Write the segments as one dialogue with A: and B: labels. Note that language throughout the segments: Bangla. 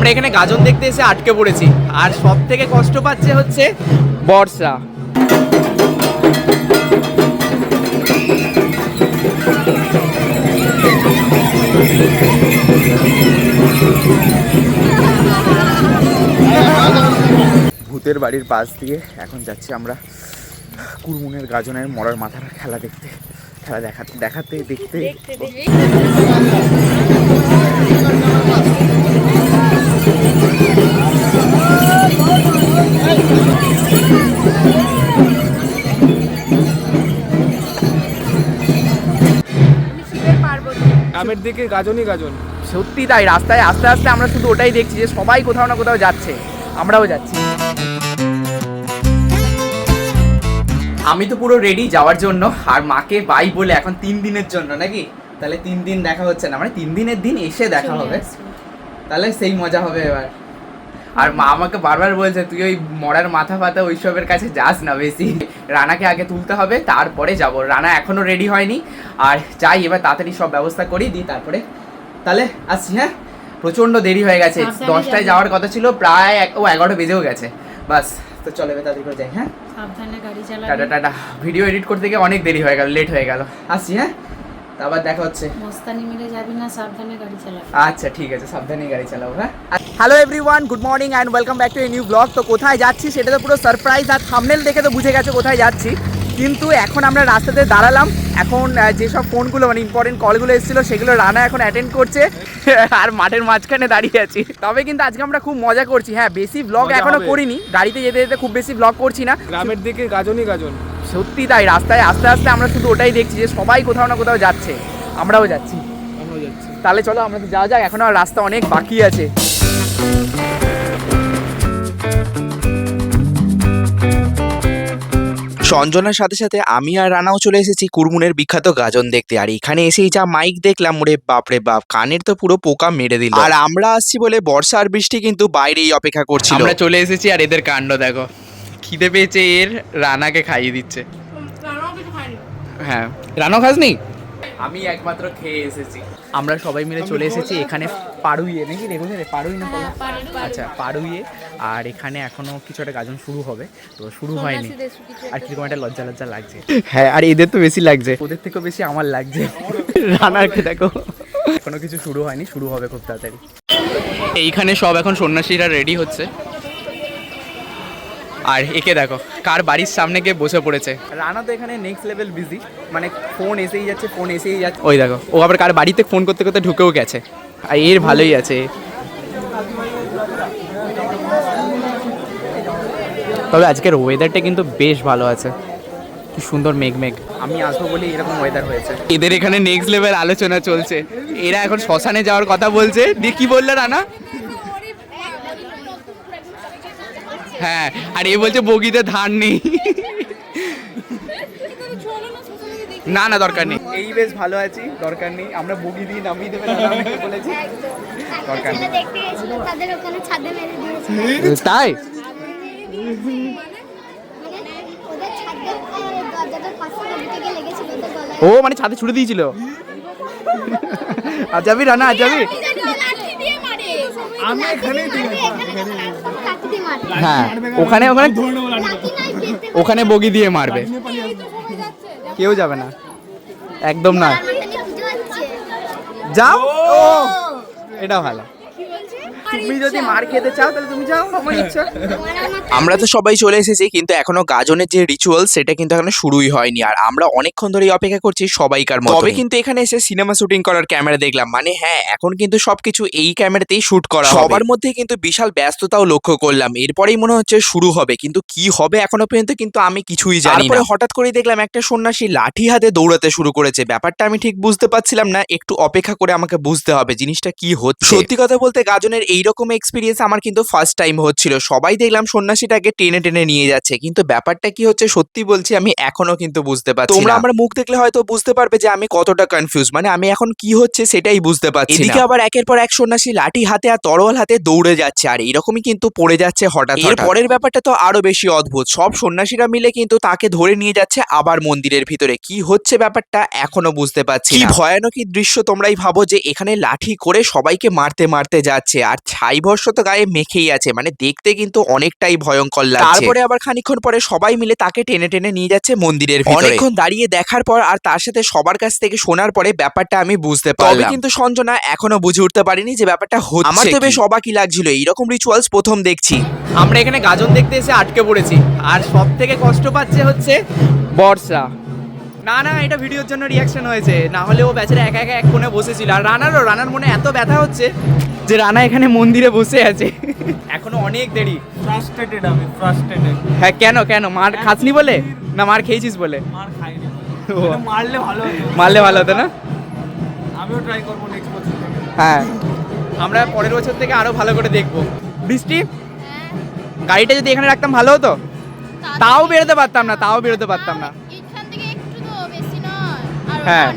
A: আমরা এখানে গাজন দেখতে এসে আটকে পড়েছি। আর সব থেকে কষ্ট পাচ্ছে হচ্ছে বর্ষা। ভূতের বাড়ির পাশ দিয়ে এখন যাচ্ছি আমরা কুরমুনের গাজনের মরার মাথার খেলা দেখতে। খেলা দেখাতে। দেখাতে দেখতে।
B: গ্রামের দিকে গাজনই গাজন।
A: সত্যি তাই রাস্তায় আস্তে আস্তে আমরা শুধু ওটাই দেখছি যে সবাই কোথাও না কোথাও যাচ্ছে। আমরাও যাচ্ছি। আমি তো পুরো রেডি যাওয়ার জন্য। আর মাকে বাই বলে এখন তিন দিনের জন্য নাকি? তাহলে তিন দিন দেখা হচ্ছে না। মানে তিন দিনের দিন এসে দেখা হবে। তাহলে সেই মজা হবে এবার। আর মা আমাকে বারবার বলছে তুই ওই মরার মাথা ফাতা ওইসবের কাছে যাস না বেশি। রানাকে আগে তুলতে হবে তারপরে যাব। রানা এখনও রেডি হয়নি। আর যাই এবার তাড়াতাড়ি সব ব্যবস্থা করি দিই তারপরে তাহলে আসছি হ্যাঁ? প্রচণ্ড দেরি হয়ে গেছে। দশটায় যাওয়ার কথা ছিল প্রায় এক ও এগারোটা বেজেও গেছে। বাস তো চলো এবার তাড়াতাড়ি করে যাই হ্যাঁ?
C: সাবধানে গাড়ি
A: টাটা টাটা। ভিডিও এডিট করতে গিয়ে অনেক দেরি হয়ে গেল লেট হয়ে গেল। আসছি হ্যাঁ? আবার দেখা হচ্ছে।
C: মস্তানি মেরে যাবি না সাবধানে গাড়ি চালাবি।
A: আচ্ছা ঠিক আছে সাবধানে গাড়ি চালাবো হ্যাঁ? Hello everyone good morning and welcome back to a new blog তো কোথায় যাচ্ছি সেটা তো পুরো সারপ্রাইজ আর থামনেল দেখে তো বুঝে গেছে কোথায় যাচ্ছি। কিন্তু এখন আমরা রাস্তাতে দাঁড়ালাম। এখন যেসব ফোনগুলো মানে ইম্পর্টেন্ট কলগুলো এসেছিল সেগুলো রানা এখন অ্যাটেন্ড করছে। আর মাঠের মাঝখানে দাঁড়িয়ে আছি। তবে কিন্তু আজকে আমরা খুব মজা করছি। হ্যাঁ বেশি ব্লগ
B: এখনও
A: করিনি। গাড়িতে যেতে যেতে খুব বেশি ব্লগ করছি না।
B: গ্রামের দিকে গাজনই গাজন।
A: সত্যি তাই রাস্তায় আস্তে আস্তে আমরা শুধু ওটাই দেখছি যে সবাই কোথাও না কোথাও যাচ্ছে। আমরাও যাচ্ছি। তাহলে চলো আমরা তো যাওয়া যাক এখনও আর রাস্তা অনেক বাকি আছে।
D: সঞ্জনার সাথে সাথে আমি আর রানাও চলে এসেছি কুরমুনের বিখ্যাত গাজন দেখতে আর এখানে এসেই যা মাইক দেখলাম ওরে বাপরে বাপ কানের তো পুরো পোকা মেরে দিল। আর আমরা আসছি বলে বর্ষা আর বৃষ্টি কিন্তু বাইরেই অপেক্ষা করছিল।
A: আমরা চলে এসেছি আর এদের কাণ্ড দেখো। খিদে পেয়েছে এর রানাকে খাইয়ে দিচ্ছে। হ্যাঁ। রানাও খাসনি? আমি একমাত্র খেয়ে এসেছি। আমরা সবাই মিলে চলে এসেছি এখানে পাড়ুইয়ে নাকি দেখুন রে পাড়ুই না
C: হ্যাঁ,
A: আচ্ছা পাড়ুইয়ে। আর এখানে এখনও কিছু একটা গাজন শুরু হবে তো শুরু হয়নি। আর কীরকম একটা লজ্জা লজ্জা লাগছে। হ্যাঁ আর এদের তো বেশি লাগছে। ওদের থেকেও বেশি আমার লাগছে। রানারকে দেখো? এখনও কিছু শুরু হয়নি শুরু হবে খুব তাড়াতাড়ি। এইখানে সব এখন সন্ন্যাসীরা রেডি হচ্ছে। আর একে দেখো কার বাড়ির সামনে গিয়ে বসে পড়েছে। রানা তো এখানে নেক্সট লেভেল বিজি মানে ফোন এসেই যাচ্ছে ফোন এসেই যাচ্ছে। ওই দেখো ও আবার কার বাড়িতে ফোন করতে করতে ঢুকেও গেছে। আর এর ভালোই আছে। তবে আজকের ওয়েদারটা কিন্তু বেশ ভালো আছে। কি সুন্দর মেঘ মেঘ। আমি আসব বলে এরকম ওয়েদার হয়েছে। এদের এখানে নেক্সট লেভেল আলোচনা চলছে। এরা এখন শ্মশানে যাওয়ার কথা বলছে। দিয়ে কি বললে রানা? হ্যাঁ আর এ বলছে বগিতে ধান নেই। না না দরকার নেই। এই বেশ ভালো আছি দরকার নেই। আমরা বগি দিয়ে নামিয়ে দেবে বলেছি। দরকার নেই।
E: ছেলে দেখতে গেছিল তাদের ওখানে ছাদে মেরে দিয়েছে
A: তাই?
E: মানে
A: ও মানে ছাদে ছুড়ে দিয়েছিল। আর যাবি রানা আর যাবি
E: আমি এখানেই
A: হ্যাঁ ওখানে ওখানে ওখানে বগি দিয়ে মারবে কেউ যাবে না একদম না যাও এটা ভালো তুমি যদি মার খেতে চাও তাহলে তুমি যাও আমার ইচ্ছা
E: আমরা
D: তো সবাই চলে এসেছি কিন্তু এখনও গাজনের যে রিচুয়াল সেটা কিন্তু এখনও শুরুই হয়নি। আর আমরা অনেকক্ষণ ধরেই অপেক্ষা করছি সবাইকার মতো তবে কিন্তু এখানে এসে সিনেমা শুটিং করার ক্যামেরা দেখলাম। মানে হ্যাঁ এখন কিন্তু সবকিছু এই ক্যামেরাতেই শুট করা হবে। সবার মধ্যে কিন্তু বিশাল ব্যস্ততাও লক্ষ্য করলাম। এরপরেই মনে হচ্ছে শুরু হবে কিন্তু কি হবে এখনও পর্যন্ত কিন্তু আমি কিছুই জানি না। হঠাৎ করে দেখলাম একটা সন্ন্যাসী লাঠি হাতে দৌড়াতে শুরু করেছে। ব্যাপারটা আমি ঠিক বুঝতে পারছিলাম না একটু অপেক্ষা করে আমাকে বুঝতে হবে জিনিসটা কি হচ্ছে। সত্যি কথা বলতে গাজনের এইরকম এক্সপিরিয়েন্স আমার কিন্তু ফার্স্ট টাইম হচ্ছিল। সবাই দেখলাম সন্ন্যাসীটাকে টেনে টেনে নিয়ে যাচ্ছে। কিন্তু ব্যাপারটা কি হচ্ছে সত্যি বলছি আমি এখনও কিন্তু বুঝতে পারছি তোমরা আমার মুখ দেখলে হয়তো বুঝতে পারবে যে আমি কতটা কনফিউজ মানে আমি এখন কি হচ্ছে সেটাই বুঝতে পারছি এদিকে আবার একের পর এক সন্ন্যাসী লাঠি হাতে আর তরোয়াল হাতে দৌড়ে যাচ্ছে। আর এরকমই কিন্তু পড়ে যাচ্ছে হঠাৎ এর পরের ব্যাপারটা তো আরও বেশি অদ্ভুত। সব সন্ন্যাসীরা মিলে কিন্তু তাকে ধরে নিয়ে যাচ্ছে আবার মন্দিরের ভিতরে। কি হচ্ছে ব্যাপারটা এখনও বুঝতে পারছি কি ভয়ানক দৃশ্য তোমরাই ভাবো যে এখানে লাঠি করে সবাইকে মারতে মারতে যাচ্ছে। আর ছাই ভস্য তো গায়ে মেখেই আছে মানে দেখতে কিন্তু অনেকটাই ভয়ঙ্কর লাগছে। তারপরে আবার খানিকক্ষণ পরে সবাই মিলে তাকে টেনে টেনে নিয়ে যাচ্ছে মন্দিরের ভিতরে। অনেকক্ষণ দাঁড়িয়ে দেখার পর আর তার সাথে সবার কাছ থেকে শোনার পরে ব্যাপারটা আমি বুঝতে পারলাম। কিন্তু সঞ্জনা এখনও বুঝে উঠতে পারিনি যে ব্যাপারটা হচ্ছে আমার তো বেশ অবাকই লাগছিল এইরকম রিচুয়ালস প্রথম দেখছি।
A: আমরা এখানে গাজন দেখতে এসে আটকে পড়েছি। আর সব থেকে কষ্ট পাচ্ছে হচ্ছে বর্ষা। না না এটা ভিডিওর জন্য রিয়াকশন হয়েছে। না হলে ও বেচারা একা একা এক কোণে বসেছিল। আর রানারও রানার মনে এত ব্যথা হচ্ছে যে রানা এখানে মন্দিরে বসে আছে। এখনও অনেক দেরি।
B: ফ্রাস্ট্রেটেড আমি ফ্রাস্ট্রেটেড
A: হ্যাঁ কেন কেন? মার খাসনি বলে? না মার খেয়েছিস বলে?
B: মার খাইনি
A: ও,
B: মারলে ভালো হতো।
A: মারলে ভালো হতো না?
B: আমিও ট্রাই করব নেক্সট বছর
A: হ্যাঁ। আমরা পরের বছর থেকে আরও ভালো করে দেখব। বৃষ্টি? গাড়িটা যদি এখানে রাখতাম ভালো হতো? তাও বেরোতে পারতাম না তাও বেরোতে পারতাম না। হ্যাঁ।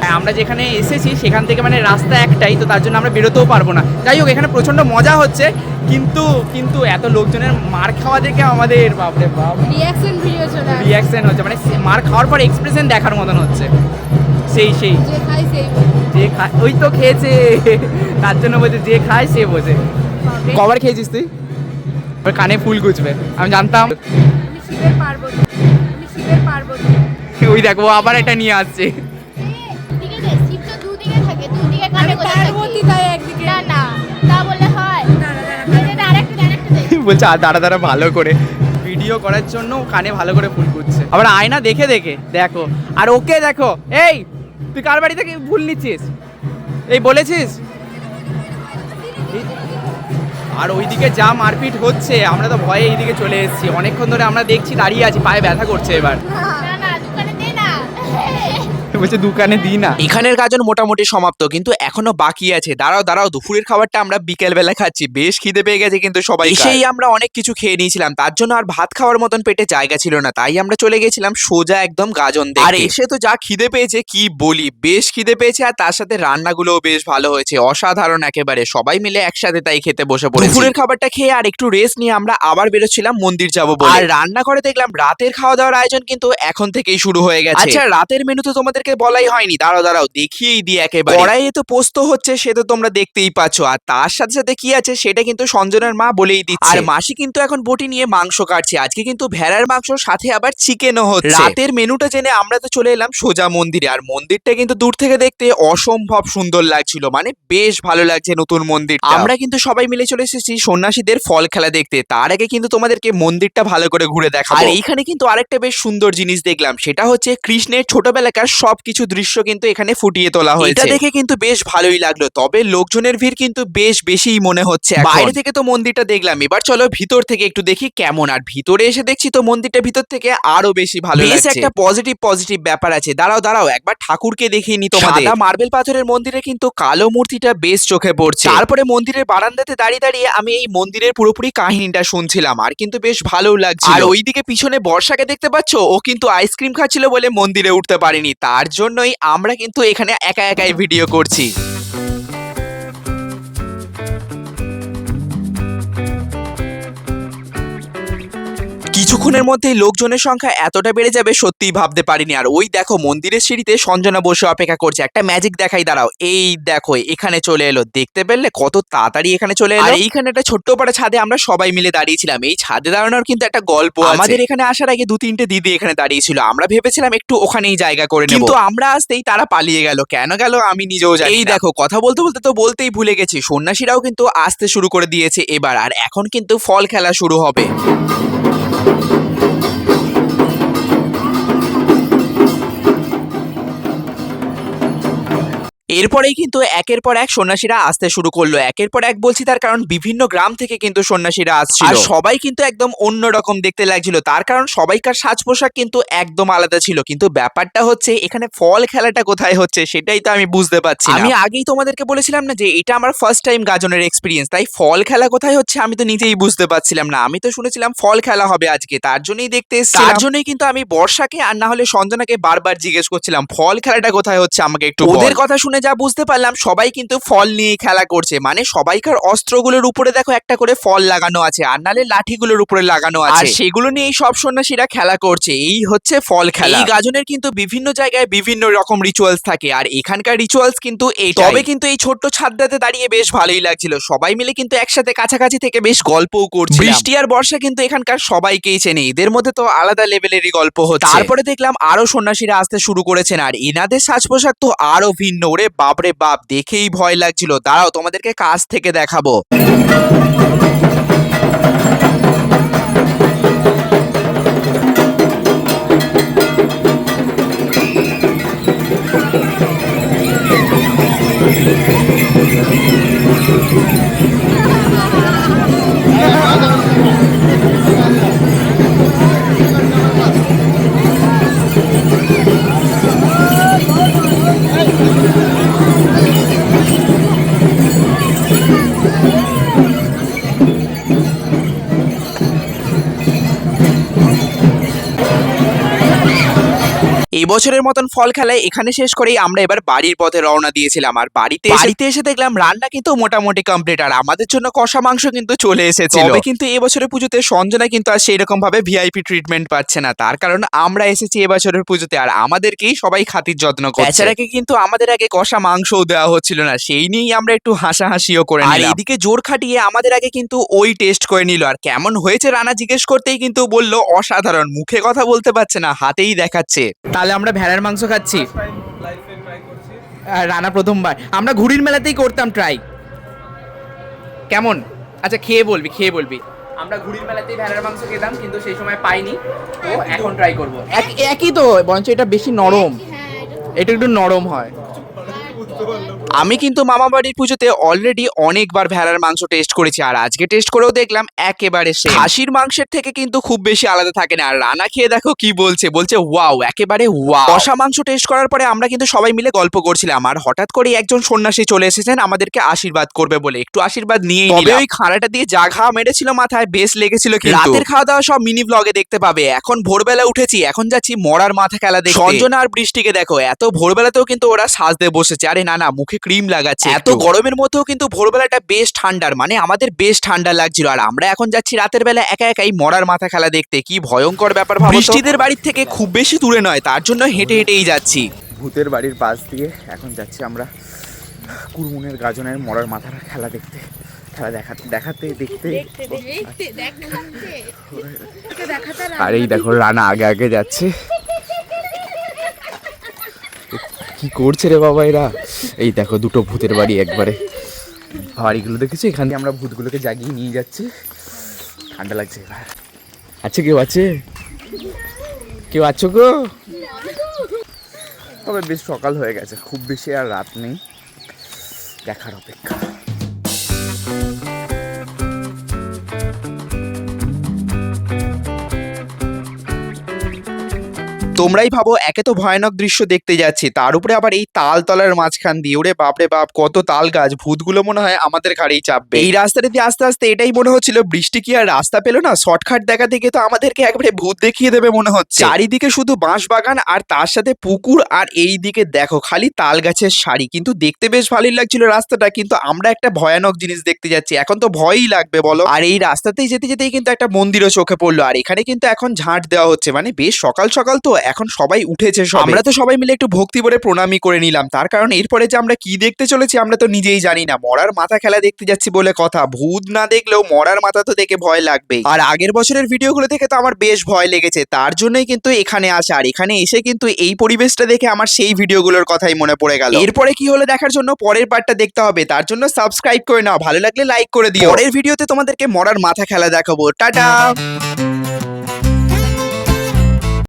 A: হ্যাঁ, আমরা যেখানে এসেছি সেখান থেকে মানে রাস্তা একটাই তো তার জন্য আমরা বেরোতেও পারব না। যাই হোক এখানে প্রচণ্ড মজা হচ্ছে কিন্তু কিন্তু এত লোকজনের মার খাওয়া দেখে আমাদের বাপরে বাপ।
C: রিয়াকশন ভিডিও চলে
A: রিয়াকশন হচ্ছে মানে মার খাওয়ার পর এক্সপ্রেশন দেখার মতন হচ্ছে। সেই সেই।
C: যে সেই
A: যে খায় ওই তো খেয়েছে। তার জন্য বলছে যে খায় সে বোঝে। কবার খেয়েছিস তুই? কানে ফুল গুজবে। আমি জানতাম।
C: আমি
A: ওই দেখো ও আবার এটা নিয়ে আসছে।
E: হয়।
A: বলছে আর দাঁড়া দাঁড়া ভালো করে। ভিডিও করার জন্য কানে ভালো করে ফুল করছে আবার আয়না দেখে দেখে দেখো। আর ওকে দেখো এই তুই কার বাড়ি থেকে ভুল নিচ্ছিস? এই বলেছিস? আর ওইদিকে যা মারপিট হচ্ছে আমরা তো ভয়ে এইদিকে চলে এসেছি। অনেকক্ষণ ধরে আমরা দেখছি দাঁড়িয়ে আছি পায়ে ব্যথা করছে এবার।
E: Hey!
A: বলছে দোকানে দিই না।
D: এখানের গাজন মোটামুটি সমাপ্ত কিন্তু এখনও বাকি আছে। দাঁড়াও দাঁড়াও দুপুরের খাবারটা আমরা বিকেল বেলা খাচ্ছি। বেশ খিদে পেয়ে গেছে কিন্তু সবাই এসেই আমরা অনেক কিছু খেয়ে নিয়েছিলাম। তার জন্য আর ভাত খাওয়ার মতন পেটে জায়গা ছিল না। তাই আমরা চলে গেছিলাম সোজা একদম গাজন আর এসে তো যা খিদে পেয়েছে কি বলি? বেশ খিদে পেয়েছে আর তার সাথে রান্নাগুলোও বেশ ভালো হয়েছে। অসাধারণ একেবারে। সবাই মিলে একসাথে তাই খেতে বসে পড়ে দুপুরের খাবারটা খেয়ে আর একটু রেস্ট নিয়ে আমরা আবার বেরোচ্ছিলাম মন্দির যাব বলে। আর রান্না করে দেখলাম রাতের খাওয়া দাওয়ার আয়োজন কিন্তু এখন থেকেই শুরু হয়ে গেছে। আচ্ছা রাতের মেনু তো তোমাদেরকে বলাই হয়নি। দাঁড়াও দাঁড়াও দেখিয়েই দিই একেবারে। কড়াইয়ে তো পোস্ত হচ্ছে সে তো তোমরা দেখতেই পাচ্ছ। আর তার সাথে সাথে কি আছে সেটা কিন্তু সঞ্জনার মা বলেই দিচ্ছে। আর মাসি কিন্তু এখন বটি নিয়ে মাংস কাটছে। আজকে কিন্তু ভেড়ার মাংস সাথে আবার চিকেনও হচ্ছে। রাতের মেনুটা জেনে আমরা তো চলে এলাম সোজা মন্দিরে। আর মন্দিরটা কিন্তু দূর থেকে দেখতে অসম্ভব সুন্দর লাগছিল। মানে বেশ ভালো লাগছে নতুন মন্দির আমরা কিন্তু সবাই মিলে চলে এসেছি সন্ন্যাসীদের ফল খেলা দেখতে। তার আগে কিন্তু তোমাদেরকে মন্দিরটা ভালো করে ঘুরে দেখা আর এইখানে কিন্তু আরেকটা বেশ সুন্দর জিনিস দেখলাম। সেটা হচ্ছে কৃষ্ণের ছোটবেলাকার সবকিছু দৃশ্য কিন্তু এখানে ফুটিয়ে তোলা হয়েছে। এটা দেখে কিন্তু বেশ ভালোই লাগল তবে লোকজনের ভিড় কিন্তু বেশ বেশিই মনে হচ্ছে বাইরে থেকে তো মন্দিরটা দেখলাম এবার চলো ভিতর থেকে একটু দেখি কেমন আর ভিতরে এসে দেখছি তো মন্দিরটা ভিতর থেকে আরও বেশি ভালো লাগছে। একটা পজিটিভ পজিটিভ ব্যাপার আছে। দাঁড়াও দাঁড়াও একবার ঠাকুরকে দেখিয়ে নি তোমাদের। মার্বেল পাথরের মন্দিরে কিন্তু কালো মূর্তিটা বেশ চোখে পড়ছে। তারপরে মন্দিরের বারান্দাতে দাঁড়িয়ে দাঁড়িয়ে আমি এই মন্দিরের পুরোপুরি কাহিনীটা শুনছিলাম আর কিন্তু বেশ ভালোও লাগছে আর ওইদিকে পিছনে বর্ষাকে দেখতে পাচ্ছ? ও কিন্তু আইসক্রিম খাচ্ছিল বলে মন্দিরে উঠতে পারেনি। তার জন্যই আমরা কিন্তু এখানে একা একাই ভিডিও করছি। কিছুক্ষণের মধ্যেই লোকজনের সংখ্যা এতটা বেড়ে যাবে সত্যিই ভাবতে পারিনি। আর ওই দেখো মন্দিরের সিঁড়িতে সঞ্জনা বসে অপেক্ষা করছে। একটা ম্যাজিক দেখাই দাঁড়াও। এই দেখো এখানে চলে এলো। দেখতে পেলে কত তাড়াতাড়ি এখানে চলে এলো। আর এইখানে একটা ছোট্ট পাড়া ছাদে আমরা সবাই মিলে দাঁড়িয়েছিলাম। এই ছাদে দাঁড়ানোর কিন্তু একটা গল্প আমাদের এখানে আসার আগে দু তিনটে দিদি এখানে দাঁড়িয়েছিল। আমরা ভেবেছিলাম একটু ওখানেই জায়গা করে নেব। কিন্তু আমরা আসতেই তারা পালিয়ে গেল। কেন গেল আমি নিজেও জানি এই দেখো কথা বলতে বলতে তো বলতেই ভুলে গেছি। সন্ন্যাসীরাও কিন্তু আসতে শুরু করে দিয়েছে এবার। আর এখন কিন্তু ফল খেলা শুরু হবে। Thank you. এরপরেই কিন্তু একের পর এক সন্ন্যাসীরা আসতে শুরু করল। একের পর এক বলছি তার কারণ বিভিন্ন গ্রাম থেকে কিন্তু সন্ন্যাসীরা আসছিল। আর সবাই কিন্তু একদম অন্যরকম দেখতে লাগছিল। তার কারণ সবাইকার সাজ পোশাক কিন্তু একদম আলাদা ছিল। কিন্তু ব্যাপারটা হচ্ছে এখানে ফল খেলাটা কোথায় হচ্ছে সেটাই তো আমি বুঝতে পারছি না। আমি আগেই তোমাদেরকে বলেছিলাম না যে এটা আমার ফার্স্ট টাইম গাজনের এক্সপিরিয়েন্স তাই ফল খেলা কোথায় হচ্ছে আমি তো নিজেই বুঝতে পারছিলাম না। আমি তো শুনেছিলাম ফল খেলা হবে আজকে তার জন্যই দেখতে তার জন্যই কিন্তু আমি বর্ষাকে আর না হলে সঞ্জনাকে বারবার জিজ্ঞেস করছিলাম ফল খেলাটা কোথায় হচ্ছে আমাকে একটু ওদের কথা শুনে যা বুঝতে পারলাম সবাই কিন্তু ফল নিয়ে খেলা করছে। মানে সবাইকার অস্ত্রগুলোর উপরে দেখো একটা করে ফল লাগানো আছে আর নালে লাঠিগুলোর উপরে লাগানো আছে। আর সেগুলো নিয়েই সব সন্ন্যাসীরা খেলা করছে। এই হচ্ছে ফল খেলা। এই গাজনের কিন্তু বিভিন্ন জায়গায় বিভিন্ন রকম রিচুয়ালস থাকে আর এখানকার রিচুয়ালস কিন্তু এই তবে কিন্তু এই ছোট্ট ছাদটাতে দাঁড়িয়ে বেশ ভালোই লাগছিল। সবাই মিলে কিন্তু একসাথে কাছাকাছি থেকে বেশ গল্পও করছে বৃষ্টি আর বর্ষা কিন্তু এখানকার সবাইকেই চেনে। এদের মধ্যে তো আলাদা লেভেলেরই গল্প হচ্ছে। তারপরে দেখলাম আরও সন্ন্যাসীরা আসতে শুরু করেছেন আর এনাদের সাজ পোশাক তো আরও ভিন্ন। ওরে বাপরে বাপ দেখেই ভয় লাগছিল। দাঁড়াও তোমাদেরকে কাছ থেকে দেখাবো। এই বছরের মতন ফল খেলায় এখানে শেষ করেই আমরা এবার বাড়ির পথে রওনা দিয়েছিলাম। আর বাড়িতে বাড়িতে এসে দেখলাম রান্না কিন্তু মোটামুটি কমপ্লিট আর আমাদের জন্য কষা মাংস কিন্তু চলে এসেছিল। তবে কিন্তু এবছরের পুজোতে সঞ্জনা কিন্তু আর সেই রকম ভাবে ভিআইপি ট্রিটমেন্ট পাচ্ছে না। তার কারণ আমরা এসেছি এবছরের পুজোতে আর আমাদেরকেই সবাই খাতির যত্ন করছে। বেচারাকে কিন্তু আমাদের আগে কষা মাংসও দেওয়া হচ্ছিল না সেই নিয়েই আমরা একটু হাসাহাসিও করে আর এদিকে জোর খাটিয়ে আমাদের আগে কিন্তু ওই টেস্ট করে নিল। আর কেমন হয়েছে রানা জিজ্ঞেস করতেই কিন্তু বলল অসাধারণ মুখে কথা বলতে পারছে না হাতেই দেখাচ্ছে।
A: তাহলে আমরা ভেড়ার মাংস খাচ্ছি।
B: লাইফে ট্রাই করছি।
A: আর রানা প্রথমবার। আমরা ঘুড়ির মেলাতেই করতাম ট্রাই কেমন? আচ্ছা খেয়ে বলবি খেয়ে বলবি। আমরা ঘুড়ির মেলাতেই ভেড়ার মাংস খেতাম কিন্তু সেই সময় পাইনি তো এখন ট্রাই করব। এক একই তো বঞ্চ এটা বেশি নরম।
E: হ্যাঁ
A: এটা একটু নরম হয়।
D: আমি কিন্তু মামা বাড়ির পুজোতে অলরেডি অনেকবার ভেড়ার মাংস টেস্ট করেছি আর আজকে টেস্ট করেও দেখলাম একেবারে সে খাসির মাংসের থেকে কিন্তু খুব বেশি আলাদা থাকে না আর রানা খেয়ে দেখো কি বলছে বলছে ওয়াও একেবারে ওয়াও কষা মাংস টেস্ট করার পরে আমরা কিন্তু সবাই মিলে গল্প করছিলাম আর হঠাৎ করে একজন সন্ন্যাসী চলে এসেছেন আমাদেরকে আশীর্বাদ করবে বলে। একটু আশীর্বাদ নিয়ে তবে ওই খাড়াটা দিয়ে যা ঘা মেরেছিল মাথায় বেশ লেগেছিল কিন্তু। রাতের খাওয়া দাওয়া সব মিনি ব্লগে দেখতে পাবে। এখন ভোরবেলা উঠেছি এখন যাচ্ছি মরার মাথা খেলা দেখতে। সঞ্জনা আর বৃষ্টিকে দেখো এত ভোরবেলাতেও কিন্তু ওরা সাজতে বসেছে। আরে না না মুখে ক্রিম লাগাচ্ছে এত গরমের মধ্যেও কিন্তু ভোরবেলাটা বেশ ঠান্ডার মানে আমাদের বেশ ঠান্ডা লাগছিল। আর আমরা এখন যাচ্ছি রাতের বেলা একা একাই মরার মাথা খেলা দেখতে। কি ভয়ঙ্কর ব্যাপার বৃষ্টিদের বাড়ির থেকে খুব বেশি দূরে নয় তার জন্য হেঁটে হেঁটেই যাচ্ছি।
A: ভূতের বাড়ির পাশ দিয়ে এখন যাচ্ছি আমরা কুরমুনের গাজনের মরার মাথার খেলা দেখতে। খেলা দেখাতে দেখাতে দেখতে। আর এই দেখো রানা আগে আগে যাচ্ছে। কি করছে রে বাবা এরা? এই দেখো দুটো ভূতের বাড়ি একবারে। বাড়িগুলো দেখেছি? এখান থেকে আমরা ভূতগুলোকে জাগিয়ে নিয়ে যাচ্ছি। ঠান্ডা লাগছে এবার। আছে কেউ আছে? কেউ আছো গো? তবে বেশ সকাল হয়ে গেছে, খুব বেশি আর রাত নেই। দেখার অপেক্ষা।
D: তোমরাই ভাবো, একে তো ভয়ানক দৃশ্য দেখতে যাচ্ছি। তার উপরে আবার এই তাল তলার মাঝখান দিয়ে। ওরে বাপরে বাপ, কত তাল গাছ। ভূতগুলো মনে হয় আমাদের ঘাড়েই চাপবে। এই রাস্তাটা দিয়ে আস্তে আস্তে এটাই মনে হচ্ছিল, বৃষ্টি কি আর রাস্তা পেল না? শর্টকাট দেখা থেকে তো আমাদেরকে একবারে ভূত দেখিয়ে দেবে মনে হচ্ছে। চারিদিকে শুধু বাঁশ বাগান আর তার সাথে পুকুর আর এই দিকে দেখো, খালি তাল গাছের শাড়ি কিন্তু দেখতে বেশ ভালোই লাগছিল রাস্তাটা, কিন্তু আমরা একটা ভয়ানক জিনিস দেখতে যাচ্ছি। এখন তো ভয়ই লাগবে, বলো। আর এই রাস্তাতেই যেতে যেতেই কিন্তু একটা মন্দিরও চোখে পড়ল। আর এখানে কিন্তু এখন ঝাঁট দেওয়া হচ্ছে। মানে বেশ সকাল সকাল তো এখন সবাই উঠেছে সব। আমরা তো সবাই মিলে একটু ভক্তি ভরে প্রণামী করে নিলাম। তার কারণ এরপরে যে আমরা কি দেখতে চলেছি আমরা তো নিজেই জানি না। মরার মাথা খেলা দেখতে যাচ্ছি বলে কথা। ভূত না দেখলেও মরার মাথা তো দেখে ভয় লাগবে আর আগের বছরের ভিডিওগুলো দেখে তো আমার বেশ ভয় লেগেছে। তার জন্যই কিন্তু এখানে আসা। আর এখানে এসে কিন্তু এই পরিবেশটা দেখে আমার সেই ভিডিওগুলোর কথাই মনে পড়ে গেল। এরপরে কি হলো দেখার জন্য পরের পার্টটা দেখতে হবে। তার জন্য সাবস্ক্রাইব করে নাও। ভালো লাগলে লাইক করে দিও। পরের ভিডিওতে তোমাদেরকে মরার মাথা খেলা দেখাবো। টাটা!